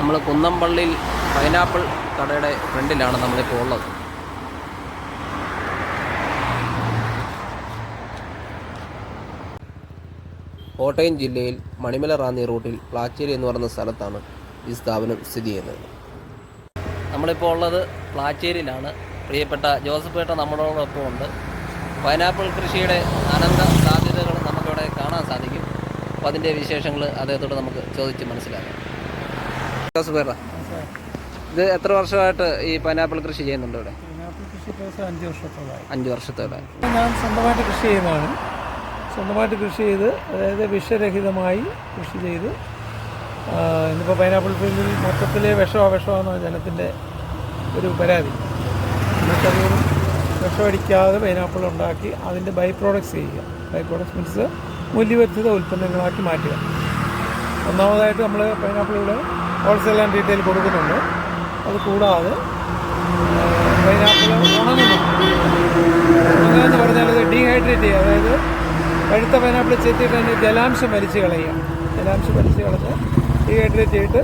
നമ്മൾ കുന്നംപള്ളിയിൽ പൈനാപ്പിൾ കടയുടെ ഫ്രണ്ടിലാണ് നമ്മളിപ്പോൾ ഉള്ളത്. കോട്ടയം ജില്ലയിൽ മണിമല റാന്നി റൂട്ടിൽ പ്ലാച്ചേരി എന്ന് പറയുന്ന സ്ഥലത്താണ് ഈ സ്ഥാപനം സ്ഥിതി ചെയ്യുന്നത്. നമ്മളിപ്പോൾ ഉള്ളത് പ്ലാച്ചേരിയിലാണ്. പ്രിയപ്പെട്ട ജോസഫ് ഏട്ട നമ്മളോടൊപ്പം ഉണ്ട്. പൈനാപ്പിൾ കൃഷിയുടെ അനന്ത സാധ്യതകൾ നമുക്കിവിടെ കാണാൻ സാധിക്കും. അപ്പോൾ അതിന്റെ വിശേഷങ്ങൾ അദ്ദേഹത്തോട് നമുക്ക് ചോദിച്ച് മനസ്സിലാക്കാം. ഇത് എത്ര വർഷമായിട്ട് ഈ പൈനാപ്പിൾ കൃഷി ചെയ്യുന്നുണ്ട് ഇവിടെ? അഞ്ചു വർഷത്തോടെ ഞാൻ സ്വന്തമായിട്ട് കൃഷി ചെയ്യുന്നതാണ്. സ്വന്തമായിട്ട് കൃഷി ചെയ്ത് അതായത് വിഷരഹിതമായി കൃഷി ചെയ്ത് ഇന്നിപ്പോൾ പൈനാപ്പിൾ ഫീൽഡിൽ മൊത്തത്തിൽ വിഷമോ വിഷമാണെന്നാണ് ജനത്തിന്റെ ഒരു പരാതി. നമുക്കറിയാം വിഷമടിക്കാതെ പൈനാപ്പിൾ ഉണ്ടാക്കി അതിന്റെ ബൈ പ്രോഡക്ട്സ് ചെയ്യുക. ബൈ പ്രോഡക്ട്സ് മീൻസ് മൂല്യവർദ്ധിത ഉൽപ്പന്നങ്ങളാക്കി മാറ്റുക. ഒന്നാമതായിട്ട് നമ്മൾ പൈനാപ്പിൾ ഇവിടെ ഹോൾസെയിൽ ആൻഡ് റീറ്റെയിൽ കൊടുക്കുന്നുണ്ട്. അത് കൂടാതെ പൈനാപ്പിൾ ഉണങ്ങുന്നു. ഉണങ്ങുക എന്ന് പറഞ്ഞാൽ അത് ഡീഹൈഡ്രേറ്റ് ചെയ്യുക. അതായത് പഴുത്ത പൈനാപ്പിൾ ചെത്തിയിട്ട് അതിന്റെ ജലാംശം വലിച്ച് കളയുക. ജലാംശം വലിച്ച് കളഞ്ഞ് ഡീഹൈഡ്രേറ്റ് ചെയ്തിട്ട്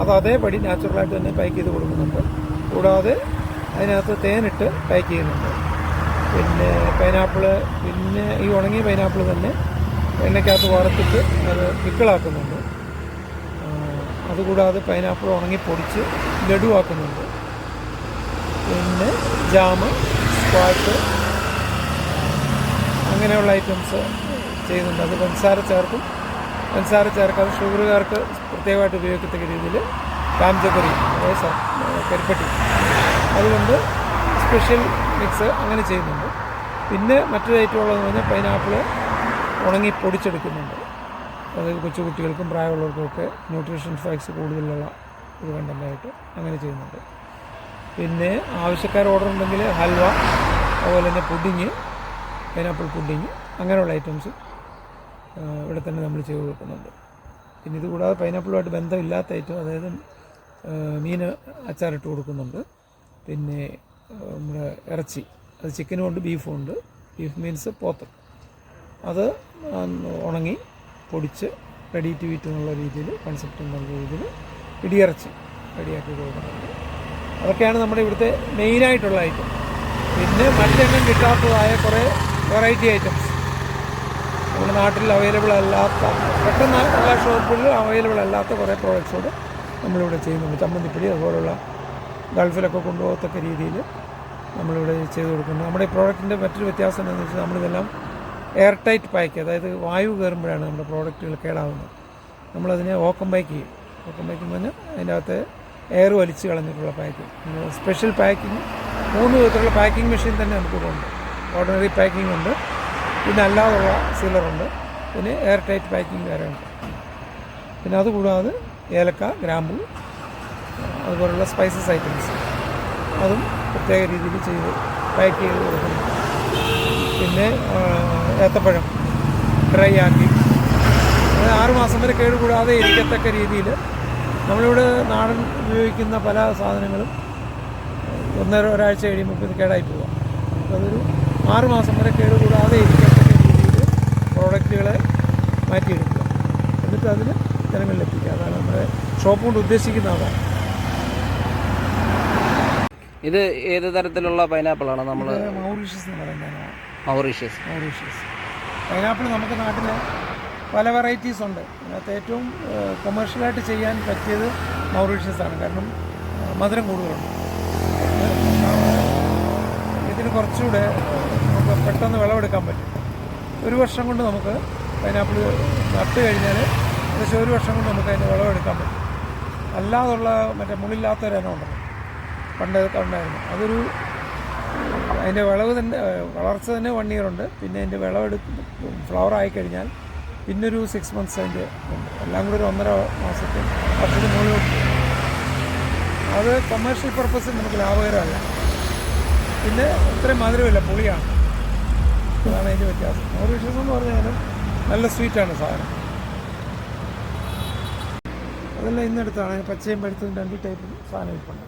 അത് അതേപടി നാച്ചുറലായിട്ട് തന്നെ പാക്ക് ചെയ്ത് കൊടുക്കുന്നുണ്ട്. കൂടാതെ അതിനകത്ത് തേനിട്ട് പാക്ക് ചെയ്യുന്നുണ്ട്. പിന്നെ പൈനാപ്പിൾ പിന്നെ ഈ ഉണങ്ങിയ പൈനാപ്പിൾ തന്നെ എണ്ണയ്ക്കകത്ത് വറുത്തിട്ട് അത് പിക്കിളാക്കുന്നുണ്ട്. അതുകൂടാതെ പൈനാപ്പിൾ ഉണങ്ങി പൊടിച്ച് ലഡുവാക്കുന്നുണ്ട്. പിന്നെ ജാമ് സ്ക്വാഷ് അങ്ങനെയുള്ള ഐറ്റംസ് ചെയ്യുന്നുണ്ട്. അത് പഞ്ചസാര ചേർക്കും. പഞ്ചസാര ചേർക്കാതെ ഷുഗറുകാർക്ക് പ്രത്യേകമായിട്ട് ഉപയോഗിക്കത്തക്ക രീതിയിൽ കാംചക്കറി അതായത് കരിപ്പട്ടി. അതുകൊണ്ട് സ്പെഷ്യൽ മിക്സ് അങ്ങനെ ചെയ്യുന്നുണ്ട്. പിന്നെ മറ്റൊരു ഐറ്റം ഉള്ളതെന്ന് പറഞ്ഞാൽ പൈനാപ്പിൾ ഉണങ്ങി പൊടിച്ചെടുക്കുന്നുണ്ട്. അത് കൊച്ചുകുട്ടികൾക്കും പ്രായമുള്ളവർക്കും ഒക്കെ ന്യൂട്രീഷൻ ഫാക്സ് കൂടുതലുള്ള ഒരു കണ്ടന്റായിട്ട് അങ്ങനെ ചെയ്യുന്നുണ്ട്. പിന്നെ ആവശ്യക്കാർ ഓർഡർ ഉണ്ടെങ്കിൽ ഹൽവ അതുപോലെ തന്നെ പുഡിങ് പൈനാപ്പിൾ പുഡിങ് അങ്ങനെയുള്ള ഐറ്റംസ് ഇവിടെ തന്നെ നമ്മൾ ചെയ്ത് കൊടുക്കുന്നുണ്ട്. പിന്നെ ഇത് കൂടാതെ പൈനാപ്പിളുമായിട്ട് ബന്ധമില്ലാത്ത ഐറ്റം അതായത് മീൻ അച്ചാറിട്ട് കൊടുക്കുന്നുണ്ട്. പിന്നെ നമ്മുടെ ഇറച്ചി അത് ചിക്കനും ഉണ്ട് ബീഫും ഉണ്ട്. ബീഫ് മീൻസ് പോത്ത്. അത് ഉണങ്ങി പൊടിച്ച് റെഡി ടു വീറ്റ് എന്നുള്ള രീതിയിൽ കൺസെപ്റ്റ് എന്നുള്ള രീതിയിൽ ഇടിയിറച്ചി റെഡിയാക്കി കൊടുക്കുന്നുണ്ട്. അതൊക്കെയാണ് നമ്മുടെ ഇവിടുത്തെ മെയിനായിട്ടുള്ള ഐറ്റം പിന്നെ മറ്റെണ്ണം കിട്ടാത്തതായ കുറേ വെറൈറ്റി ഐറ്റംസ് നമ്മുടെ നാട്ടിൽ അവൈലബിൾ അല്ലാത്ത പെട്ടെന്ന് എല്ലാ ഷോപ്പുകളിലും അവൈലബിൾ അല്ലാത്ത കുറേ പ്രോഡക്ട്സോട് നമ്മളിവിടെ ചെയ്യുന്നുണ്ട്. ചമ്മന്തിപ്പൊടി അതുപോലുള്ള ഗൾഫിലൊക്കെ കൊണ്ടുപോകത്തക്ക രീതിയിൽ നമ്മളിവിടെ ചെയ്തു കൊടുക്കുന്നു നമ്മുടെ ഈ പ്രോഡക്റ്റിന്റെ മറ്റൊരു വ്യത്യാസം എന്താണെന്ന് വെച്ചാൽ നമ്മളിതെല്ലാം എയർ ടൈറ്റ് പാക്ക് അതായത് വായു കയറുമ്പോഴാണ് നമ്മുടെ പ്രോഡക്റ്റുകൾ കേടാവുന്നത്. നമ്മളതിനെ ഓക്കം പാക്ക് ചെയ്യും. ഓക്കം പാക്കിംഗ് പറഞ്ഞാൽ അതിന്റെ അകത്ത് എയർ വലിച്ച് കളഞ്ഞിട്ടുള്ള പാക്കിംഗ് സ്പെഷ്യൽ പാക്കിങ് മൂന്ന് വിധത്തിലുള്ള പാക്കിംഗ് മെഷീൻ തന്നെ നമുക്കിവിടെ ഉണ്ട്. ഓർഡിനറി പാക്കിംഗ് ഉണ്ട്. പിന്നെ അല്ലാതുള്ള സീലറുണ്ട് പിന്നെ എയർ ടൈറ്റ് പാക്കിംഗ് വേറെ ഉണ്ട്. പിന്നെ അതുകൂടാതെ ഏലക്ക ഗ്രാമ്പു അതുപോലുള്ള സ്പൈസസ് ഐറ്റംസ് അതും പ്രത്യേക രീതിയിൽ ചെയ്ത് പാക്ക് ചെയ്ത് കൊടുക്കുന്നു. പിന്നെ ഏത്തപ്പഴം ഡ്രൈ ആക്കി. ആറുമാസം ആറ് മാസം വരെ കേടുകൂടാതെ ഇരിക്കത്തക്ക രീതിയിൽ നമ്മളിവിടെ നാടൻ ഉപയോഗിക്കുന്ന പല സാധനങ്ങളും ഒന്നര ഒരാഴ്ച കഴിയുമ്പോൾ ഇത് കേടായി പോവാം. അതൊരു ആറുമാസം വരെ കേടുകൂടാതെ ഇരിക്കത്തക്ക രീതിയിൽ പ്രോഡക്റ്റുകളെ മാറ്റിയെടുക്കുക. എന്നിട്ട് അതിന് ജനങ്ങളിൽ എത്തിക്കുക അതാണ് നമ്മുടെ ഷോപ്പ് കൊണ്ട് ഉദ്ദേശിക്കുന്ന അതാണ് ഇത് ഏത് തരത്തിലുള്ള പൈനാപ്പിളാണ് നമ്മൾ മൗറീഷ്യസ് എന്ന് പറയുന്നതാണ് മൗറീഷ്യസ്. മൗറീഷ്യസ്. പൈനാപ്പിൾ നമുക്ക് നാട്ടിൽ പല വെറൈറ്റീസ് ഉണ്ട്. അതിനകത്ത് ഏറ്റവും കൊമേഴ്ഷ്യലായിട്ട് ചെയ്യാൻ പറ്റിയത് മൗറീഷ്യസ് ആണ്. കാരണം മധുരം കൂടുതലുണ്ട്. ഇതിന് കുറച്ചുകൂടെ നമുക്ക് പെട്ടെന്ന് വിളവെടുക്കാൻ പറ്റും. ഒരു വർഷം കൊണ്ട് നമുക്ക് പൈനാപ്പിൾ നട്ട് കഴിഞ്ഞാൽ ഏകദേശം ഒരു വർഷം കൊണ്ട് നമുക്ക് അതിന്റെ വിളവെടുക്കാൻ പറ്റും. അല്ലാതുള്ള മറ്റേ മുള്ളില്ലാത്തൊരു ഇനം ഉണ്ടല്ലോ. പണ്ട് ഉണ്ടായിരുന്നു അതൊരു അതിന്റെ വിളവ് തന്നെ വളർച്ച തന്നെ വൺ ഇയർ ഉണ്ട്. പിന്നെ അതിന്റെ വിളവെടുത്ത് ഫ്ലവർ ആയിക്കഴിഞ്ഞാൽ പിന്നൊരു സിക്സ് മന്ത്സ് അതിന്റെ എല്ലാം കൂടി ഒരു ഒന്നര മാസത്തെ വർഷത്തിന് മുകളിൽ. അത് കൊമേഴ്ഷ്യൽ പർപ്പസിൽ നമുക്ക് ലാഭകരമല്ല. പിന്നെ ഇത്രയും മധുരമില്ല പുളിയാണ്. അതാണ് അതിന്റെ വ്യത്യാസം. മൗറീഷ്യസ് എന്ന് പറഞ്ഞാലും നല്ല സ്വീറ്റാണ് സാധനം. അതെല്ലാം ഇന്നെടുത്താണ് പച്ചയും പഴുത്തതും രണ്ട് ടൈപ്പ് സാധനം ഇരിപ്പുണ്ട്.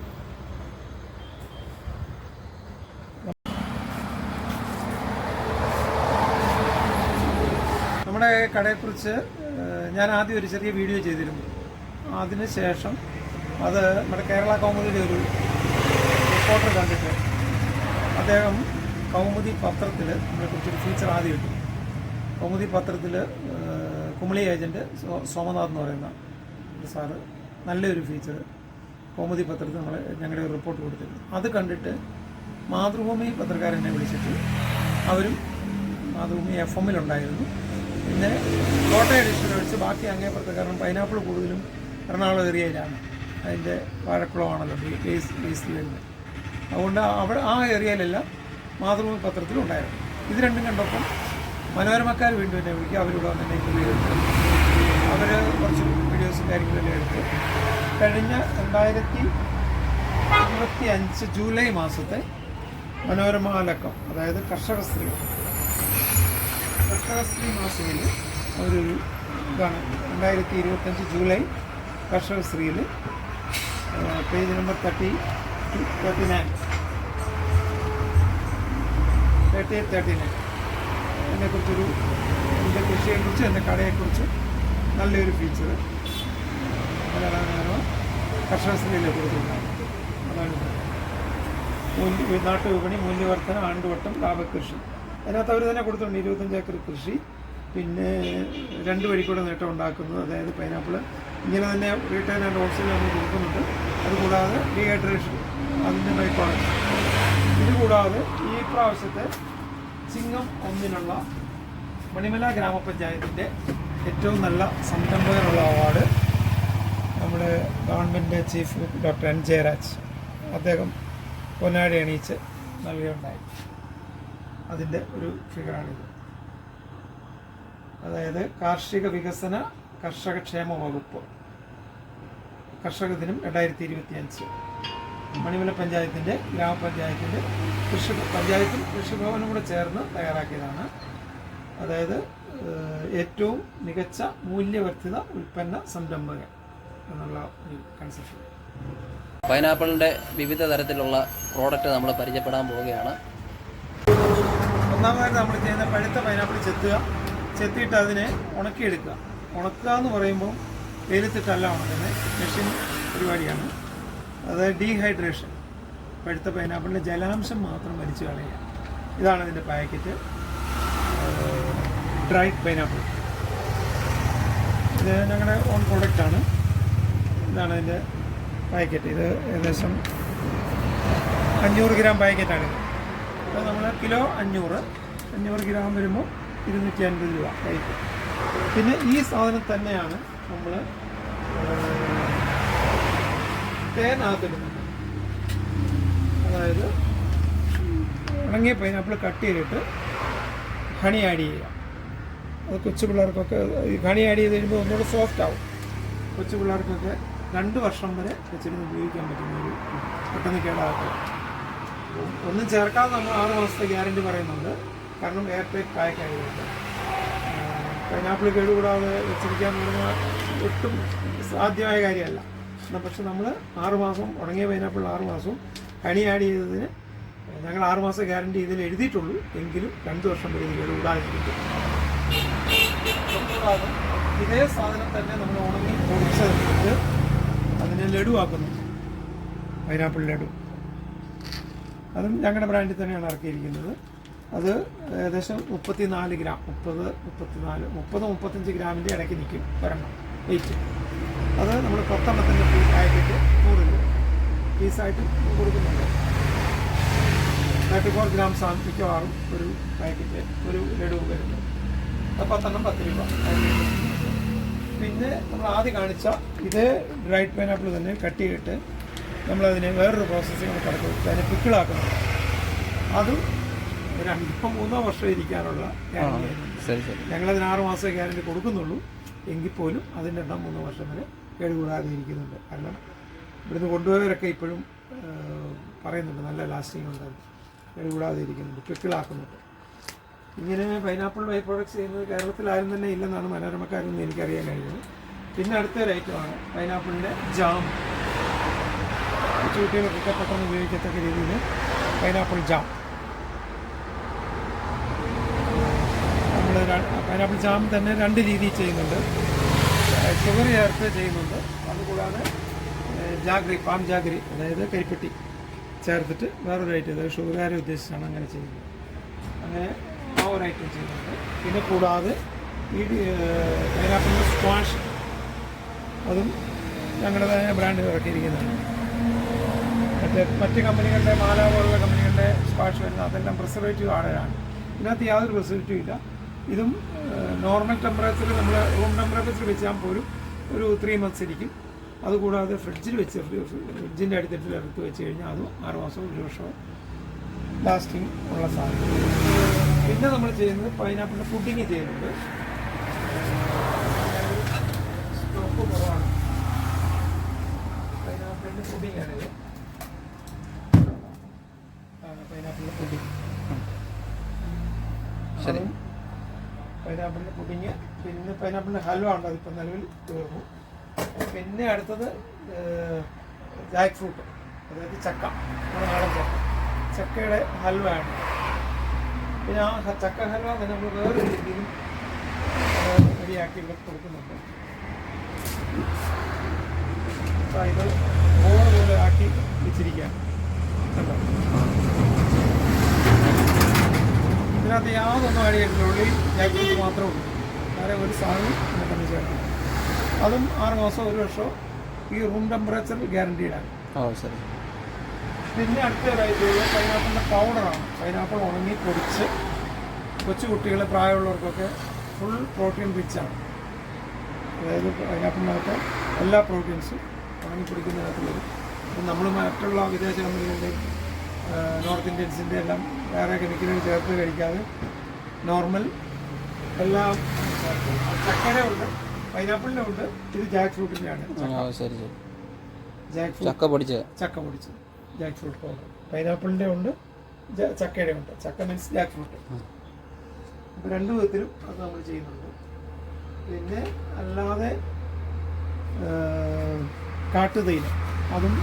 നമ്മുടെ കടയെക്കുറിച്ച് ഞാൻ ആദ്യം ഒരു ചെറിയ വീഡിയോ ചെയ്തിരുന്നു. അതിന് ശേഷം അത് നമ്മുടെ കേരള കൗമുദിയുടെ ഒരു റിപ്പോർട്ടർ കണ്ടിട്ട് അദ്ദേഹം കൗമുദി പത്രത്തിൽ നമ്മളെക്കുറിച്ചൊരു ഫീച്ചർ ആദ്യം ഇട്ടു. കൗമുദി പത്രത്തിൽ കുമളി ഏജന്റ് സോമനാഥ് എന്ന് പറയുന്ന ഒരു സാറ് നല്ലൊരു ഫീച്ചർ കൗമുദി പത്രത്തിൽ നമ്മൾ ഞങ്ങളുടെ ഒരു റിപ്പോർട്ട് കൊടുത്തിരുന്നു. അത് കണ്ടിട്ട് മാതൃഭൂമി പത്രക്കാരെന്നെ വിളിച്ചിട്ട് അവരും മാതൃഭൂമി എഫ് എമ്മിലുണ്ടായിരുന്നു പിന്നെ കോട്ടയം എഡിഷൻ ഒഴിച്ച് ബാക്കി അങ്ങേപ്പുറത്തെ കാരണം പൈനാപ്പിൾ കൂടുതലും എറണാകുളം ഏരിയയിലാണ്. അതിന്റെ വാഴക്കുളമാണല്ലോ ബേസ് ബേസിൽ വരുന്നത്. അതുകൊണ്ട് അവിടെ ആ ഏരിയയിലെല്ലാം മാതൃഭൂമി പത്രത്തിലുണ്ടായിരുന്നു ഇത് രണ്ടും കണ്ടപ്പം മനോരമക്കാർ വീണ്ടും എന്നെ വിളിക്കുക അവരിവിടെ വന്ന് എന്നെ ഇന്റർവ്യൂ എടുത്തു അവർ കുറച്ച് വീഡിയോസും കാര്യങ്ങളെല്ലാം എടുത്ത് കഴിഞ്ഞ രണ്ടായിരത്തി ഇരുപത്തി അഞ്ച് ജൂലൈ മാസത്തെ മനോരമ ലക്കം അതായത് കർഷക സ്ത്രീ കർഷക സ്ത്രീ മാസികയിൽ അവരൊരു ഇതാണ് രണ്ടായിരത്തി ഇരുപത്തഞ്ച് ജൂലൈ കർഷക സ്ത്രീയിൽ page number thirty thirty nine. Thirty eight thirty nine. എന്നെക്കുറിച്ചൊരു എന്റെ കൃഷിയെക്കുറിച്ച് എന്റെ കടയെക്കുറിച്ച് നല്ലൊരു ഫീച്ചർ മലയാള കർഷക സ്ത്രീയിലെ കൊടുത്തിട്ടുണ്ടാകും അതാണ്. മൂല്യ നാട്ടുവിപണി മൂല്യവർദ്ധന ആണ്ടുവട്ടം ലാഭകൃഷി. അതിനകത്ത് അവർ തന്നെ കൊടുത്തിട്ടുണ്ട് ഇരുപത്തഞ്ച് ഏക്കർ കൃഷി. പിന്നെ രണ്ട് വഴിക്കൂടെ കൂടെ നേട്ടം ഉണ്ടാക്കുന്നത് അതായത് പൈനാപ്പിൾ ഇങ്ങനെ തന്നെ റീറ്റെയിൽ ആൻഡ് ഹോൾസെയിൽ നമ്മൾ കൊടുക്കുന്നുണ്ട്. അതുകൂടാതെ ഡീഹൈഡ്രേഷൻ അതിന്റെ ബൈപ്പാണ് ഇത് കൂടാതെ ഈ പ്രാവശ്യത്തെ ചിങ്ങം ഒന്നിനുള്ള മണിമല ഗ്രാമപഞ്ചായത്തിന്റെ ഏറ്റവും നല്ല സംരംഭകനുള്ള അവാർഡ് നമ്മുടെ government chief doctor N Jayaraj. അദ്ദേഹം പൊന്നാടി അണിയിച്ച് നൽകുകയുണ്ടായി. അതിന്റെ ഒരു ഫിഗറാണിത് അതായത് കാർഷിക വികസന കർഷക ക്ഷേമ വകുപ്പ്. കർഷക ദിനം രണ്ടായിരത്തി ഇരുപത്തി അഞ്ച് മണിമല പഞ്ചായത്തിന്റെ ഗ്രാമപഞ്ചായത്തിന്റെ കൃഷി പഞ്ചായത്തും കൃഷിഭവനും കൂടെ ചേർന്ന് തയ്യാറാക്കിയതാണ്. അതായത് ഏറ്റവും മികച്ച മൂല്യവർദ്ധിത ഉൽപ്പന്ന സംരംഭകൻ എന്നുള്ള ഒരു കൺസെപ്റ്റ് പൈനാപ്പിളിന്റെ വിവിധ തരത്തിലുള്ള പ്രോഡക്റ്റ് നമ്മൾ പരിചയപ്പെടാൻ പോവുകയാണ്. ഒന്നാമതായിട്ട് നമ്മൾ ചെയ്യുന്ന പഴുത്ത പൈനാപ്പിൾ ചെത്തുക ചെത്തിയിട്ട് അതിനെ ഉണക്കിയെടുക്കുക. ഉണക്കുക എന്ന് പറയുമ്പോൾ വെയിലത്തിട്ടല്ല ഉണക്കുന്നത് മെഷീൻ പരിപാടിയാണ്. അതായത് ഡീഹൈഡ്രേഷൻ പഴുത്ത പൈനാപ്പിളിന്റെ ജലാംശം മാത്രം വലിച്ചു കളയുക. ഇതാണ് അതിന്റെ പാക്കറ്റ് ഡ്രൈ പൈനാപ്പിൾ ഇത് ഞങ്ങളുടെ ഓൺ പ്രൊഡക്റ്റാണ് ഇതാണ് അതിന്റെ പാക്കറ്റ് ഇത് ഏകദേശം അഞ്ഞൂറ് ഗ്രാം പാക്കറ്റാണിത് അപ്പോൾ നമ്മൾ കിലോ അഞ്ഞൂറ് അഞ്ഞൂറ് ഗ്രാം വരുമ്പോൾ ഇരുന്നൂറ്റി അൻപത് രൂപ ആയിട്ട് പിന്നെ ഈ സാധനം തന്നെയാണ് നമ്മൾ തേനകത്തിടുന്നത് അതായത് ഉണങ്ങിയ പൈനാപ്പിൾ കട്ട് ചെയ്തിട്ട് ഹണി ആഡ് ചെയ്യുക. അത് കൊച്ചു പിള്ളേർക്കൊക്കെ ഹണി ആഡ് ചെയ്ത് കഴിയുമ്പോൾ ഒന്നുകൂടെ സോഫ്റ്റ് ആവും. കൊച്ചു പിള്ളേർക്കൊക്കെ രണ്ട് വർഷം വരെ വെച്ചിരുന്ന് ഉപയോഗിക്കാൻ പറ്റുന്ന ഒരു പെട്ടെന്ന് കേടാകത്തില്ല. ഒന്നും ചേർക്കാതെ നമ്മൾ ആറ് മാസത്തെ ഗ്യാരണ്ടി പറയുന്നുണ്ട്. കാരണം എയർ ടൈറ്റ് പാക്ക് ആയതുകൊണ്ട് പൈനാപ്പിൾ കേടുകൂടാതെ വെച്ചിരിക്കുക എന്ന് ഒട്ടും സാധ്യമായ കാര്യമല്ല. എന്നാൽ പക്ഷെ നമ്മൾ ആറ് മാസം ഉണങ്ങിയ പൈനാപ്പിൾ ആറ് മാസവും കണി ആഡ് ചെയ്തതിന് ഞങ്ങൾ ആറ് മാസം ഗ്യാരണ്ടി ഇതിൽ എഴുതിയിട്ടുള്ളൂ. എങ്കിലും രണ്ട് വർഷം വരെ ഇത് കേടുകൂടാതിരിക്കും. കൂടാതെ ഇതേ സാധനം തന്നെ നമ്മൾ ഉണങ്ങി പൊടിച്ചെടുത്ത് അതിനെ ലഡു ആക്കുന്നു പൈനാപ്പിൾ ലഡു. അതും ഞങ്ങളുടെ ബ്രാൻഡിൽ തന്നെയാണ് ഇറക്കിയിരിക്കുന്നത്. അത് ഏകദേശം മുപ്പത്തിനാല് ഗ്രാം മുപ്പത് മുപ്പത്തിനാല് മുപ്പത് മുപ്പത്തഞ്ച് ഗ്രാമിന്റെ ഇടയ്ക്ക് നിൽക്കും ഒരെണ്ണം വെയിറ്റ് അത് നമ്മൾ പത്തെണ്ണത്തിന്റെ പീസ് പാക്കറ്റ് നൂറ് രൂപ. പീസായിട്ട് കൊടുക്കുന്നുണ്ട്. തേർട്ടി ഫോർ ഗ്രാംസ് ആണ് മിക്കവാറും ഒരു പാക്കറ്റ് ഒരു ലഡു വരുന്നത് അത് പത്തെണ്ണം പത്ത് രൂപ. പിന്നെ നമ്മൾ ആദ്യം കാണിച്ച ഇതേ ഡ്രൈഡ് പൈനാപ്പിൾ തന്നെ കട്ട് ചെയ്തിട്ട് നമ്മളതിനെ വേറൊരു പ്രോസസ്സിങ് കടക്കും അതിനെ പിക്കിളാക്കുന്നു. അതും രണ്ടോ മൂന്നോ വർഷം ഇരിക്കാനുള്ള ഞങ്ങളതിന് ആറ് മാസം ഗ്യാരണ്ടി കൊടുക്കുന്നുള്ളൂ. എങ്കിൽ പോലും അതിന് രണ്ടോ മൂന്നോ വർഷം വരെ കേടുകൂടാതെ ഇരിക്കുന്നുണ്ട്. കാരണം ഇവിടുന്ന് കൊണ്ടുപോയവരൊക്കെ ഇപ്പോഴും പറയുന്നുണ്ട് നല്ല ലാസ്റ്റിംഗ് ഉണ്ട്. കേടുകൂടാതെ ഇരിക്കുന്നുണ്ട് പിക്കിളാക്കുന്നുണ്ട്. ഇങ്ങനെ പൈനാപ്പിൾ ബൈ പ്രോഡക്ട്സ് ചെയ്യുന്നത് കേരളത്തിലാരും തന്നെ ഇല്ലെന്നാണ് മനോരമക്കാരെന്ന് എനിക്കറിയാൻ കഴിഞ്ഞത്. പിന്നെ അടുത്തൊരു ഐറ്റമാണ് പൈനാപ്പിളിന്റെ ജാം. കൊച്ചുകുട്ടികൾക്കൊക്കെ പെട്ടെന്ന് ഉപയോഗിക്കത്തക്ക രീതിയിൽ പൈനാപ്പിൾ ജാം നമ്മൾ പൈനാപ്പിൾ ജാം തന്നെ രണ്ട് രീതിയിൽ ചെയ്യുന്നുണ്ട്. ഷുഗർ ചേർത്ത് ചെയ്യുന്നുണ്ട്. അതുകൂടാതെ ജാഗ്രി പാം ജാഗ്രി അതായത് കരിപ്പെട്ടി ചേർത്തിട്ട് വേറൊരു ഐറ്റം അതായത് ഷുഗർകാരെ ഉദ്ദേശിച്ചാണ് അങ്ങനെ ചെയ്യുന്നത്. അങ്ങനെ ആ ഒരു ഐറ്റം ചെയ്യുന്നുണ്ട്. പിന്നെ കൂടാതെ ഈ പൈനാപ്പിളിന്റെ സ്ക്വാഷ് അതും ഞങ്ങളുടെ ബ്രാൻഡ് ഇറക്കിയിരിക്കുന്നതാണ്. മറ്റേ കമ്പനികളുടെ മാല പോലുള്ള കമ്പനികളുടെ സ്ക്വാഷ് വരുന്ന അതെല്ലാം പ്രിസർവേറ്റീവ് ആടാണ് ഇതിനകത്ത് യാതൊരു പ്രിസർവേറ്റീവ് ഇല്ല. ഇതും നോർമൽ ടെമ്പറേച്ചറിൽ നമ്മൾ റൂം ടെമ്പറേച്ചർ വെച്ചാൽ പോലും ഒരു ത്രീ മന്ത്സ് ഇരിക്കും. അതുകൂടാതെ ഫ്രിഡ്ജിൽ വെച്ച് ഫ്രിഡ്ജിന്റെ അടിത്തട്ടിൽ എടുത്ത് വെച്ച് കഴിഞ്ഞാൽ അതും ആറ് മാസവും ഒരു വർഷവും ലാസ്റ്റിംഗ് ഉള്ള സാധനം പിന്നെ നമ്മൾ ചെയ്യുന്നത് പൈനാപ്പിളിന്റെ ഫുഡിങ് ചെയ്യുന്നുണ്ട് സ്റ്റോക്ക് കുറവാണ് പൈനാപ്പിളിന്റെ പുഡിങ് ആണിത് പൈനാപ്പിളിന്റെ പുഡിങ് ശരി. പൈനാപ്പിളിന്റെ പുഡിങ് പിന്നെ ഉണ്ട് അതിപ്പോൾ നിലവിൽ തീർന്നു. പിന്നെ അടുത്തത് ജാക്ക് ഫ്രൂട്ട് അതായത് ചക്ക. നമ്മുടെ നാടൻ ചക്ക. ചക്കയുടെ ഹൽവയാണ്. പിന്നെ ആ ചക്ക ഹൽവ തന്നെ നമ്മൾ വേറെ രീതിയിലും റെഡിയാക്കി ഇവിടെ കൊടുക്കുന്നുണ്ട്. ഇത് ബോൾ പോലെ ആക്കി വെച്ചിരിക്കുകയാണ്. ഇതിനകത്ത് യാതൊന്നും ആഡ് ഉള്ളി ജാക്ക്ഫ്രൂട്ട് മാത്രമേ ഉള്ളൂ. വേറെ ഒരു സാധനം ചേർക്കും അതും ആറ് മാസം ഒരു വർഷം ഈ റൂം ടെമ്പറേച്ചർ ഗ്യാരണ്ടീഡാണ് പിന്നെ അടുത്ത ഒരാഴ്ചയുള്ള പൈനാപ്പിളിന്റെ പൗഡറാണ് പൈനാപ്പിൾ ഉണങ്ങി പൊടിച്ച് കൊച്ചു കുട്ടികൾ പ്രായമുള്ളവർക്കൊക്കെ ഫുൾ പ്രോട്ടീൻ റിച്ചാണ് അതായത് പൈനാപ്പിളിനകത്ത് എല്ലാ പ്രോട്ടീൻസും ഉണങ്ങി പൊടിക്കുന്നതിനകത്ത് വരും. അപ്പം നമ്മൾ മറ്റുള്ള വിദേശ കമ്പനികളുടെയും നോർത്ത് ഇന്ത്യൻസിന്റെ എല്ലാം വേറെ കെമിക്കലുകൾ ചേർത്ത് കഴിക്കാതെ നോർമൽ എല്ലാം ചക്കര ഉണ്ട് പൈനാപ്പിളിന്റെ ഉണ്ട് ഇത് ജാക്ക് ഫ്രൂട്ടിന്റെയാണ് ഓ ശരി ശരി. ജാക്ക് ഫ്രൂട്ട് ചക്ക ചക്ക പൊടിച്ചത്? ജാക്ക് ഫ്രൂട്ട് പൗഡർ പൈനാപ്പിളിന്റെ ഉണ്ട് ജ- ചക്കയുടെ ഉണ്ട് ചക്ക മീൻസ് ജാക്ക് ഫ്രൂട്ട് അപ്പോൾ രണ്ട് വിധത്തിലും അത് നമ്മൾ ചെയ്യുന്നുണ്ട്. പിന്നെ അല്ലാതെ കാട്ടുതേയില അതും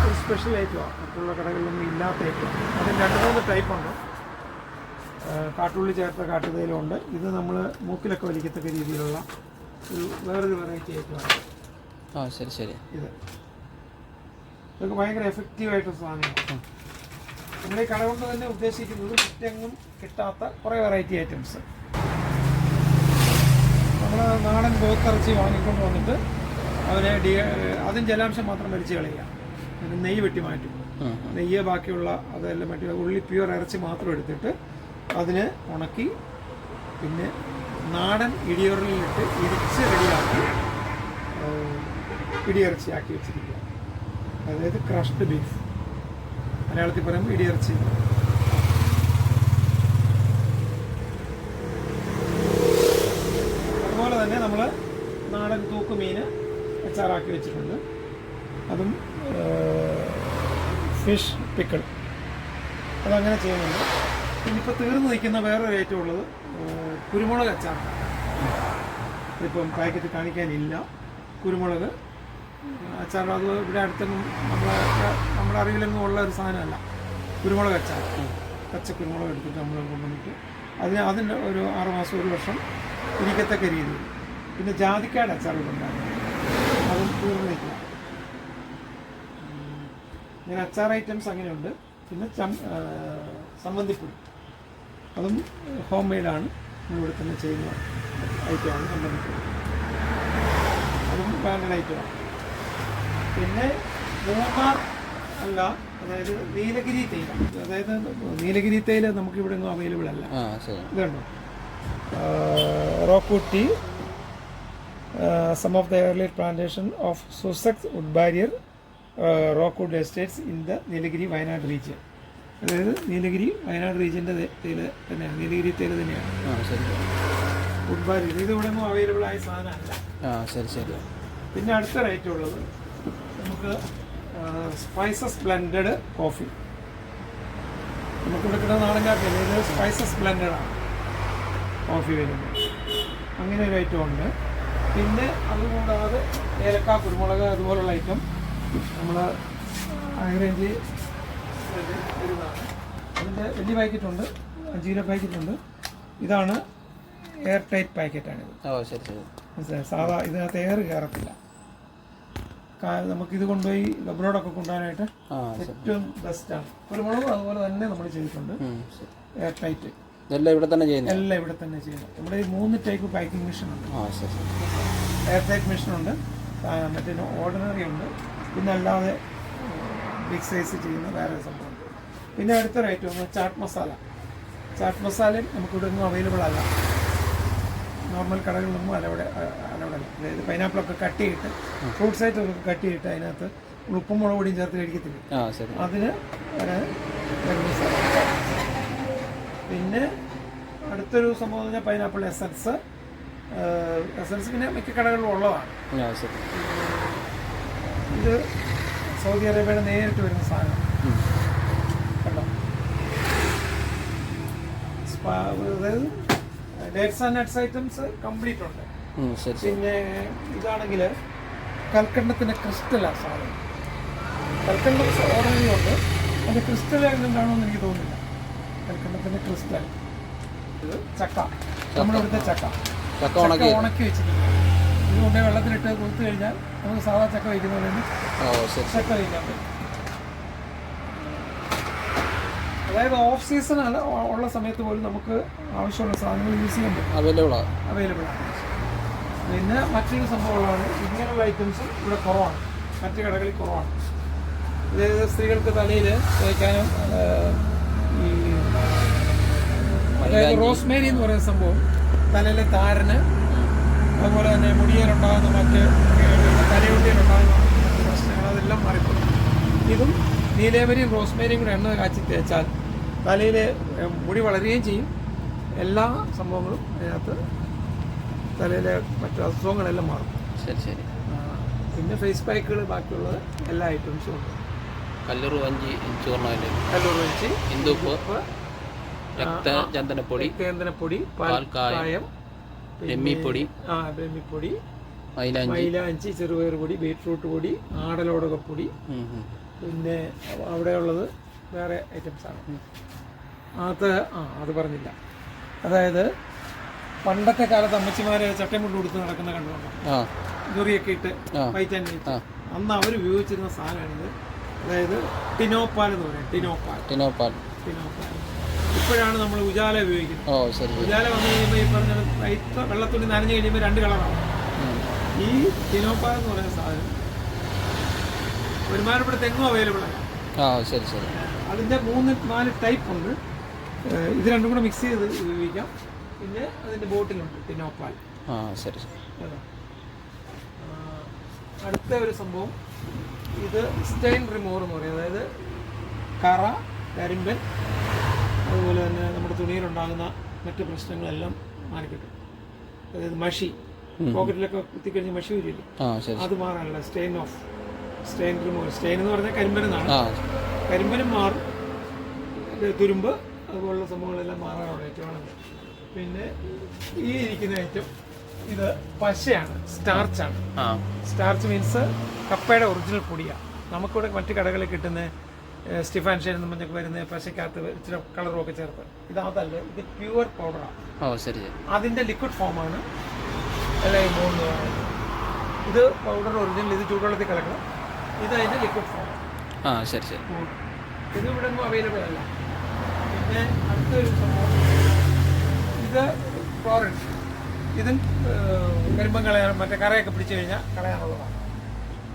ഒരു സ്പെഷ്യൽ ഐറ്റമാണ് മറ്റുള്ള കടകളിലൊന്നും ഇല്ലാത്ത ഐറ്റമാണ് അതിന് രണ്ട് മൂന്ന് ടൈപ്പ് ഉണ്ട്. ആ, കാട്ടുള്ളി ചേർത്ത കാട്ടുതേലും ഉണ്ട് ഇത് നമ്മൾ മൂക്കിലൊക്കെ വലിക്കത്തക്ക രീതിയിലുള്ള ഒരു വേറൊരു വെറൈറ്റി ആയിട്ടാണ്. ആ ശരി ശരി. ഇത്. ഇതൊക്കെ ഭയങ്കര എഫക്റ്റീവായിട്ടുള്ള സാധനമാണ്. നമ്മുടെ ഈ കട കൊണ്ട് തന്നെ ഉദ്ദേശിക്കുന്നത് മറ്റെങ്ങും കിട്ടാത്ത കുറേ വെറൈറ്റി ഐറ്റംസ് നമ്മൾ നാടൻ പോത്തിറച്ചി വാങ്ങിക്കൊണ്ട് വന്നിട്ട് അവരെ ഡി അതിന് ജലാംശം മാത്രം വലിച്ചു കളയുക. നെയ്യ് വെട്ടി മാറ്റും. നെയ്യ് ബാക്കിയുള്ള അതെല്ലാം മറ്റു ഉള്ളി പ്യുവർ ഇറച്ചി മാത്രം എടുത്തിട്ട് അതിനെ ഉണക്കി പിന്നെ നാടൻ ഇടിയോറിലിട്ട് ഇടിച്ച് റെഡിയാക്കി ഇടിയിറച്ചിയാക്കി വെച്ചിരിക്കുക. അതായത് ക്രഷ്ഡ് ബീഫ്. മലയാളത്തിൽ പറയുമ്പോൾ ഇടിയിറച്ചി. അതുപോലെ തന്നെ നമ്മൾ നാടൻ തൂക്കുമീൻ അച്ചാറാക്കി വെച്ചിട്ടുണ്ട്. അതും ഫിഷ് പിക്കിൾ. അതങ്ങനെ ചെയ്യുന്നുണ്ട്. പിന്നെ ഇപ്പോൾ തീർന്നു നിൽക്കുന്ന വേറൊരു ഐറ്റം ഉള്ളത് കുരുമുളക് അച്ചാർ. ഇപ്പം പാക്കറ്റ് കാണിക്കാനില്ല. കുരുമുളക് അച്ചാർ അത് ഇവിടെ അടുത്തൊന്നും നമ്മളെ നമ്മുടെ അറിവിലൊന്നും ഉള്ള ഒരു സാധനമല്ല. കുരുമുളക് അച്ചാർ. പച്ച കുരുമുളക് എടുത്തിട്ട് നമ്മൾ കൊണ്ടുവന്നിട്ട് അതിന് അതിന് ഒരു ആറ് മാസം ഒരു വർഷം ഇരിക്കത്തക്ക രീതിയിൽ. പിന്നെ ജാതിക്കാട് അച്ചാർ കൊണ്ടുണ്ടാകും അതും തീർന്നു നിൽക്കുക. അച്ചാർ ഐറ്റംസ് അങ്ങനെയുണ്ട്. പിന്നെ ചം ആ, സമ്മന്തിപ്പൊടി അതും ഹോം മെയ്ഡാണ്. ഇവിടെ തന്നെ ചെയ്യുന്ന ഐറ്റമാണ് സമ്മന്തിപ്പൊടി അതും ബ്രാൻഡഡ് ഐറ്റമാണ് പിന്നെ മൂന്നാർ അല്ല അതായത് നീലഗിരി തേയില. അതായത് നീലഗിരി തേയില നമുക്ക് ഇവിടെ ഒന്നും അവൈലബിൾ അല്ല ഇതുണ്ടോ? റോക്കൂട്ടി some of the earliest plantation of Sussex wood barrier Rockwood estates in the Nilgiri Wayanad region അതായത് നീലഗിരി വയനാട് റീജിയന്റെ തേയില തന്നെയാണ്. നീലഗിരി തേയില തന്നെയാണ്. ആ ശരി. ഫുഡ് ബാർ ഇത് ഇവിടെ ഒന്നും അവൈലബിൾ ആയ സാധനമല്ല. ആ ശരി ശരി. പിന്നെ അടുത്ത റേറ്റ് ഉള്ളത് നമുക്ക് സ്പൈസസ് ബ്ലെൻഡഡ് കോഫി നമുക്കിവിടെ കിട്ടുന്ന നാടൻ കാപ്പി ഇത് സ്പൈസസ് ബ്ലെൻഡഡ് കോഫി വരുന്നത്. അങ്ങനെ ഒരു ഐറ്റം ഉണ്ട്. പിന്നെ അതുകൂടാതെ ഏലക്ക കുരുമുളക് അതുപോലുള്ള ഐറ്റം നമ്മൾ ഹൈ റേഞ്ച് അതിന്റെ വലിയ പാക്കറ്റ് ഉണ്ട് അഞ്ച് കിലോ പാക്കറ്റ് ഉണ്ട് ഇതാണ് എയർ ടൈറ്റ് പാക്കറ്റാണിത്. ഓ ശരി ശരി. മനസ്സിലായോ? സാധാ ഇതിനകത്ത് എയർ കയറത്തില്ല. നമുക്ക് ഇത് കൊണ്ടുപോയി ലബ്രോഡൊക്കെ കൊണ്ടുപോകാനായിട്ട് ഏറ്റവും ബെസ്റ്റാണ് കുരുമുളകും അതുപോലെ തന്നെ നമ്മൾ ചെയ്തിട്ടുണ്ട്. Air tight. എല്ലാം ഇവിടെ തന്നെ ചെയ്യുന്നത്? എല്ലാം ഇവിടെ തന്നെ ചെയ്യുന്നത്. നമ്മുടെ ഈ മൂന്ന് ടൈപ്പ് പാക്കിംഗ് മെഷീൻ ഉണ്ട് എയർ ടൈറ്റ് മെഷീൻ ഉണ്ട് മറ്റേ ഓർഡിനറി ഉണ്ട്. പിന്നെ അല്ലാതെ ബിഗ് സൈസ് ചെയ്യുന്ന വേറെ സംഭവം. പിന്നെ അടുത്തൊരു ഐറ്റം ചാട്ട് മസാല ചാട്ട് മസാലയും നമുക്കിവിടെ ഒന്നും അവൈലബിൾ അല്ല. നോർമൽ കടകളിലൊന്നും അലവിടെ അലവിടെ അല്ല അതായത് പൈനാപ്പിളൊക്കെ കട്ട് ചെയ്തിട്ട് ഫ്രൂട്ട്സ് ആയിട്ടൊക്കെ കട്ട് ചെയ്തിട്ട് അതിനകത്ത് ഉപ്പും മുളക് പൊടിയും ചേർത്ത് കഴിക്കത്തില്ല അതിന് പിന്നെ അടുത്തൊരു സംഭവം എന്ന് പറഞ്ഞാൽ പൈനാപ്പിൾ എസൻസ് എസൻസ് പിന്നെ മിക്ക കടകളിലും ഉള്ളതാണ്. ഇത് സൗദി അറേബ്യയുടെ നേരിട്ട് വരുന്ന സാധനം. അതായത് dates and nuts items complete ഉണ്ട്. പിന്നെ ഇതാണെങ്കിൽ കൽക്കണ്ടത്തിന്റെ ക്രിസ്റ്റലാണ് സാധനം. കൽക്കണ്ട ഓർഡറിംഗ് ഉണ്ട്. അതിന്റെ ക്രിസ്റ്റൽ എന്താണോ എന്ന് എനിക്ക് തോന്നുന്നില്ല. കൽക്കണ്ടത്തിന്റെ ക്രിസ്റ്റൽ. ഇത് ചക്ക. നമ്മുടെ ഇവിടുത്തെ ചക്ക. ചക്ക ഉണക്കി വെച്ചിട്ടുണ്ട്. ഇത് കൊണ്ടുപോയി വെള്ളത്തിലിട്ട് കൊടുത്തു കഴിഞ്ഞാൽ നമുക്ക് സാധാ ചക്ക വയ്ക്കുന്ന പോലെ ഓ ശരി ചക്ക വയ്ക്കാൻ പറ്റും. അതായത് ഓഫ് സീസൺ ഉള്ള സമയത്ത് പോലും നമുക്ക് ആവശ്യമുള്ള സാധനങ്ങൾ യൂസ് ചെയ്യാൻ പറ്റും. അവൈലബിൾ ആണ് അവൈലബിൾ ആണ്. പിന്നെ മറ്റൊരു സംഭവങ്ങളാണ് ഇങ്ങനെയുള്ള ഐറ്റംസ് ഇവിടെ കുറവാണ്. മറ്റു കടകളിൽ കുറവാണ്. അതായത് സ്ത്രീകൾക്ക് തലയിൽ തേക്കാനും ഈ അതായത് റോസ്മേരി എന്ന് പറയുന്ന സംഭവം തലയിലെ താരന് അതുപോലെ തന്നെ മുടിയേലുണ്ടാകുന്ന മറ്റ് തലയുണ്ടിയിലുണ്ടാകുന്ന പ്രശ്നങ്ങൾ അതെല്ലാം മാറിപ്പോകും. ഇതും നീലേമരിയും റോസ്മേരിയും കൂടെ എണ്ണ കാച്ചി തേച്ചാൽ തലയിൽ മുടി വളരുകയും ചെയ്യും. എല്ലാ സംഭവങ്ങളും അതിനകത്ത് തലയിലെ മറ്റു അസുഖങ്ങളെല്ലാം മാറും. ശരി ശരി. പിന്നെ ഫേസ് പാക്കുകൾ ബാക്കിയുള്ളത് എല്ലാ ഐറ്റംസും ഉണ്ട്. കല്ലൂർ വഞ്ചി ചൂർണ കല്ലൂർ വഞ്ചി ഇന്ദുപ്പ് ചന്ദനപ്പൊടി രക്തചന്ദനപ്പൊടി പാൽക്കായം, രമ്മിപ്പൊടി ആ ബ്രഹ്മിപ്പൊടി മൈലാഞ്ചി. മൈലാഞ്ചി ചെറുപയർ പൊടി ബീറ്റ്റൂട്ട് പൊടി ആടലോടകപ്പൊടി. പിന്നെ അവിടെയുള്ളത് വേറെ ഐറ്റംസ് ആണ്. അത് ആ അത് പറഞ്ഞില്ല. അതായത് പണ്ടത്തെ കാലത്ത് അമ്മച്ചിമാരെ ചട്ടമുണ്ട് കൊടുത്ത് നടക്കുന്ന കണ്ടുകൊണ്ടാണ് ദുറിയൊക്കെ ഇട്ട് ആ. White and white. ആ. അന്ന് അവർ ഉപയോഗിച്ചിരുന്ന സാധനമാണിത്. അതായത് ടിനോപ്പാൽ എന്ന് പറയും. ടിനോപ്പാൽ. ടിനോപ്പാൽ. ടിനോപ്പാൽ. ഇപ്പോഴാണ് നമ്മൾ ഉജാല ഉപയോഗിക്കുന്നത്. ഓ ശരി ഉജാല വന്നു കഴിയുമ്പോൾ ഈ പറഞ്ഞ വെള്ളത്തുണി നനഞ്ഞു കഴിയുമ്പോൾ രണ്ട് കളറാണ്. ഈ ടിനോപ്പാൽ എന്ന് പറയുന്ന സാധനം ഒരുമാനപ്പെടുത്ത തെങ്ങും അവൈലബിൾ ആണ്. ആ ശരി ശരി. അതിന്റെ മൂന്ന് നാല് ടൈപ്പ് ഉണ്ട്. ഇത് രണ്ടും കൂടെ മിക്സ് ചെയ്ത് ഉപയോഗിക്കാം. പിന്നെ അതിന്റെ ബോട്ടിലുണ്ട് ടിനോപ്പാൽ ആ ശരി ശരി. അടുത്ത ഒരു സംഭവം. ഇത് സ്റ്റെയിൻ റിമൂവർ എന്ന് പറയും. അതായത് കറ കരിമ്പൻ അതുപോലെ തന്നെ നമ്മുടെ തുണിയിലുണ്ടാകുന്ന മറ്റ് പ്രശ്നങ്ങളെല്ലാം മാറിക്കിട്ടും. അതായത് മഷി. പോക്കറ്റിലൊക്കെ കുത്തിക്കഴിഞ്ഞ് മഷി വരില്ലേ? അത് മാറാനുള്ള stain off stain removal stain എന്ന് പറഞ്ഞാൽ കരിമ്പനെന്നാണ് ആ. കരിമ്പനും മാറും. ഇത് തുരുമ്പ് അതുപോലുള്ള സംഭവങ്ങളെല്ലാം മാറാനുള്ള ഐറ്റമാണ് പിന്നെ ഈ ഇരിക്കുന്ന ഐറ്റം ഇത് പശയാണ് സ്റ്റാർച്ചാണ് ആ. സ്റ്റാർച്ച് മീൻസ് കപ്പയുടെ ഒറിജിനൽ പൊടിയാണ് നമുക്കിവിടെ മറ്റു കടകളിൽ കിട്ടുന്ന ഏഹ്, സ്റ്റിഫാൻ ഷെയർ എന്ന് പറഞ്ഞൊക്കെ വരുന്ന പശയ്ക്കകത്ത് ഇച്ചിരി കളറും ഒക്കെ ചേർത്ത്. ഇത് അതല്ല ഇത് പ്യുവർ പൗഡറാണ് ഓ ശരി ശരി. അതിന്റെ ലിക്വിഡ് ഫോമാണ് എല്ലാം ഈ മൂന്ന് ഇത് പൗഡർ ഒറിജിനൽ ഇത് ചൂടുവെള്ളത്തിൽ കലക്കണം. ഇത് അതിന്റെ ലിക്വിഡ് ഫോം ആ ശരി ശരി. ഇത് ഇവിടെ ഒന്നും അവൈലബിൾ അല്ല. പിന്നെ അടുത്തൊരു സംഭവം. ഇത് ഫ്ലോറൻസ് ഇതും കരിമ്പം കളയാൻ മറ്റേ കറയൊക്കെ പിടിച്ചു കഴിഞ്ഞാൽ കളയാനുള്ളതാണ്.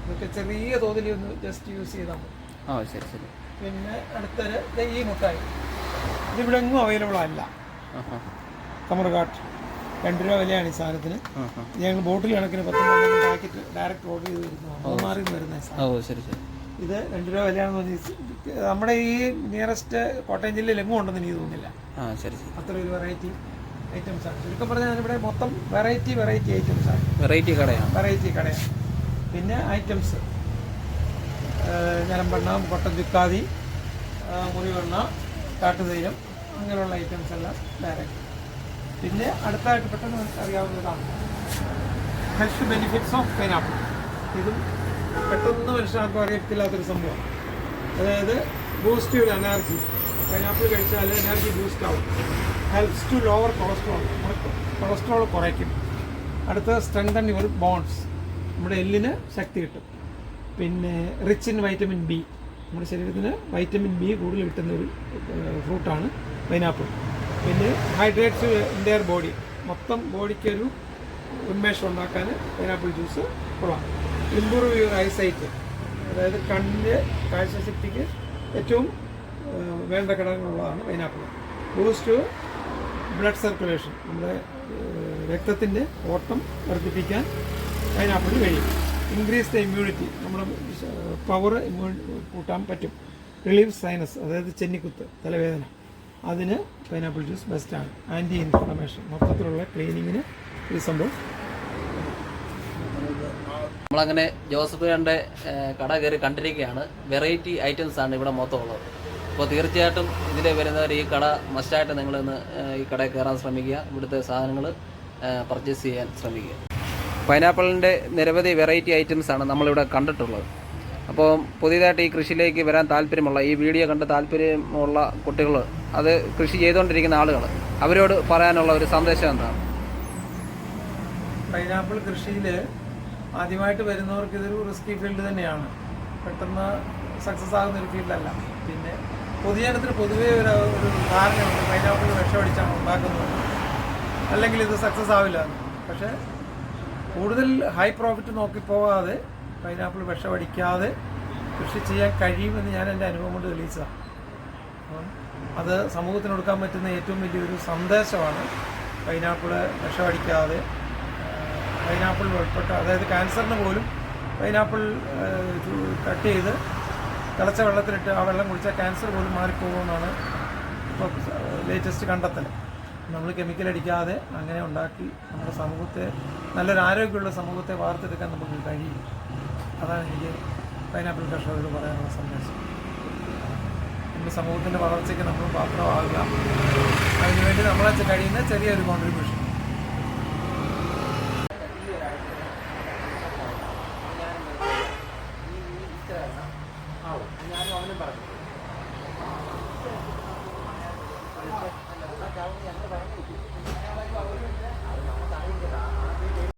ഇതൊക്കെ ചെറിയ തോതിൽ ഒന്ന് ജസ്റ്റ് യൂസ് ചെയ്താൽ മതി. ആ ശരി ശരി. പിന്നെ അടുത്തൊരു ഈ മുട്ടായി. ഇതിവിടെ ഒന്നും അവൈലബിൾ അല്ല കമർഘാട്ട് രണ്ട് രൂപ വിലയാണ് ഈ സാധനത്തിന്. ഞങ്ങൾ ബോട്ടിൽ കണക്കിന് പത്ത് പാക്കറ്റ് ഡയറക്റ്റ് ഓർഡർ ചെയ്ത് വരുന്നതാണ് മാറി വരുന്നത് വരുന്ന സാധനം. ശരി ശരി. ഇത് രണ്ട് രൂപ വിലയാണെന്ന് പറഞ്ഞാൽ നമ്മുടെ ഈ നിയറസ്റ്റ് കോട്ടയം ജില്ലയിൽ എങ്ങും ഉണ്ടെന്ന് എനിക്ക് തോന്നുന്നില്ല. ശരി അത്ര ഒരു വെറൈറ്റി ഐറ്റംസ് ആണ്. ചുരുക്കം പറഞ്ഞാൽ ഇവിടെ മൊത്തം വെറൈറ്റി വെറൈറ്റി ഐറ്റംസ് ആണ്. വെറൈറ്റി കടയാണ്. വെറൈറ്റി കടയാണ്. പിന്നെ ഐറ്റംസ് ഞലമ്പെണ്ണ കൊട്ടൻ ചുക്കാതി മുറിവെണ്ണ കാട്ടുതൈലം അങ്ങനെയുള്ള ഐറ്റംസ് എല്ലാം ഡയറക്റ്റ് പിന്നെ അടുത്തായിട്ട് പെട്ടെന്ന് അറിയാവുന്നതാണ് ഹെൽത്ത് ബെനിഫിറ്റ്സ് ഓഫ് പൈനാപ്പിൾ ഇതും പെട്ടെന്ന് മനുഷ്യർക്കും അറിയത്തില്ലാത്തൊരു സംഭവം. അതായത് ബൂസ്റ്റ് ചെയ്ത് എനർജി പൈനാപ്പിൾ കഴിച്ചാൽ എനർജി ബൂസ്റ്റ് ആവും. Helps to lower cholesterol cholesterol കുറയ്ക്കും. അടുത്ത സ്ട്രെങ്തൻ യുവർ ബോൺസ് നമ്മുടെ എല്ലിന് ശക്തി കിട്ടും. പിന്നെ റിച്ച് ഇൻ വൈറ്റമിൻ ബി നമ്മുടെ ശരീരത്തിന് വൈറ്റമിൻ ബി കൂടുതൽ കിട്ടുന്ന ഒരു ഫ്രൂട്ടാണ് പൈനാപ്പിൾ പിന്നെ ഹൈഡ്രേറ്റ്സ് ഇന്റയർ ബോഡി. മൊത്തം ബോഡിക്കൊരു ഉന്മേഷം ഉണ്ടാക്കാൻ പൈനാപ്പിൾ ജ്യൂസ് കൊള്ളാം. Improve your eyesight. അതായത് കണ്ണിന്റെ കാഴ്ചശക്തിക്ക് ഏറ്റവും വേണ്ട ഘടകങ്ങളുള്ളതാണ് പൈനാപ്പിൾ ബൂസ്റ്റ് ബ്ലഡ് സർക്കുലേഷൻ നമ്മുടെ രക്തത്തിന്റെ ഓട്ടം വർദ്ധിപ്പിക്കാൻ പൈനാപ്പിൾ കഴിയും. ഇൻക്രീസ് ദ ഇമ്മ്യൂണിറ്റി നമ്മുടെ പവർ കൂട്ടാൻ പറ്റും. റിലീവ് സൈനസ് അതായത് ചെന്നിക്കുത്ത് തലവേദന. അതിന് പൈനാപ്പിൾ ജ്യൂസ് ബെസ്റ്റാണ് ആന്റി ഇൻഫ്ലമേഷൻ മൊത്തത്തിലുള്ള ക്ലീനിങ്ങിന് ഈ സംഭവം നമ്മളങ്ങനെ ജോസഫ് കണ്ടെ കട കയറി കണ്ടിരിക്കുകയാണ്. വെറൈറ്റി ഐറ്റംസ് ആണ് ഇവിടെ മൊത്തം ഉള്ളത്. അപ്പോൾ തീർച്ചയായിട്ടും ഇതിലെ വരുന്നവർ ഈ കട മസ്റ്റായിട്ട് നിങ്ങളിന്ന് ഈ കടയിൽ കയറാൻ ശ്രമിക്കുക. ഇവിടുത്തെ സാധനങ്ങൾ പർച്ചേസ് ചെയ്യാൻ ശ്രമിക്കുക. പൈനാപ്പിളിന്റെ നിരവധി വെറൈറ്റി ഐറ്റംസ് ആണ് നമ്മളിവിടെ കണ്ടിട്ടുള്ളത്. അപ്പോൾ പുതിയതായിട്ട് ഈ കൃഷിയിലേക്ക് വരാൻ താല്പര്യമുള്ള ഈ വീഡിയോ കണ്ട് താല്പര്യമുള്ള കുട്ടികൾ അത് കൃഷി ചെയ്തുകൊണ്ടിരിക്കുന്ന ആളുകൾ അവരോട് പറയാനുള്ള ഒരു സന്ദേശം എന്താണ്? പൈനാപ്പിൾ കൃഷിയിൽ ആദ്യമായിട്ട് വരുന്നവർക്ക് ഇതൊരു റിസ്കി ഫീൽഡ് തന്നെയാണ്. പെട്ടെന്ന് സക്സസ് ആകുന്ന ഒരു ഫീൽഡല്ല പിന്നെ പൊതുജനത്തിന് പൊതുവേ ഒരു ഒരു ധാരണയുണ്ട്. പൈനാപ്പിൾ വിഷമടിച്ചാണ് ഉണ്ടാക്കുന്നത്. അല്ലെങ്കിൽ ഇത് സക്സസ് ആവില്ല. പക്ഷേ കൂടുതൽ ഹൈ പ്രോഫിറ്റ് നോക്കി പോകാതെ പൈനാപ്പിൾ വിഷമടിക്കാതെ കൃഷി ചെയ്യാൻ കഴിയുമെന്ന് ഞാൻ എന്റെ അനുഭവം കൊണ്ട് തെളിയിച്ചതാണ് അത് സമൂഹത്തിന് കൊടുക്കാൻ പറ്റുന്ന ഏറ്റവും വലിയൊരു സന്ദേശമാണ് പൈനാപ്പിൾ വിഷമടിക്കാതെ പൈനാപ്പിൾ ഉൾപ്പെട്ട അതായത് ക്യാൻസറിന് പോലും പൈനാപ്പിൾ കട്ട് ചെയ്ത് തിളച്ച വെള്ളത്തിലിട്ട് ആ വെള്ളം കുടിച്ചാൽ ക്യാൻസർ പോലും മാറിപ്പോകുമെന്നാണ് ഇപ്പോൾ ലേറ്റസ്റ്റ് കണ്ടെത്തൽ നമ്മൾ കെമിക്കൽ അടിക്കാതെ അങ്ങനെ ഉണ്ടാക്കി നമ്മുടെ സമൂഹത്തെ നല്ലൊരു ആരോഗ്യമുള്ള സമൂഹത്തെ വാർത്തെടുക്കാൻ നമുക്ക് കഴിയും. അതാണ് എനിക്ക് പൈനാപ്പിൾ കർഷകരോട് പറയാനുള്ള സന്ദേശം. നമ്മുടെ സമൂഹത്തിന്റെ വളർച്ചയ്ക്ക് നമ്മൾ പാത്രമാകുക. അതിനുവേണ്ടി നമ്മളെ കഴിയുന്ന ചെറിയൊരു കോൺട്രിബ്യൂഷൻ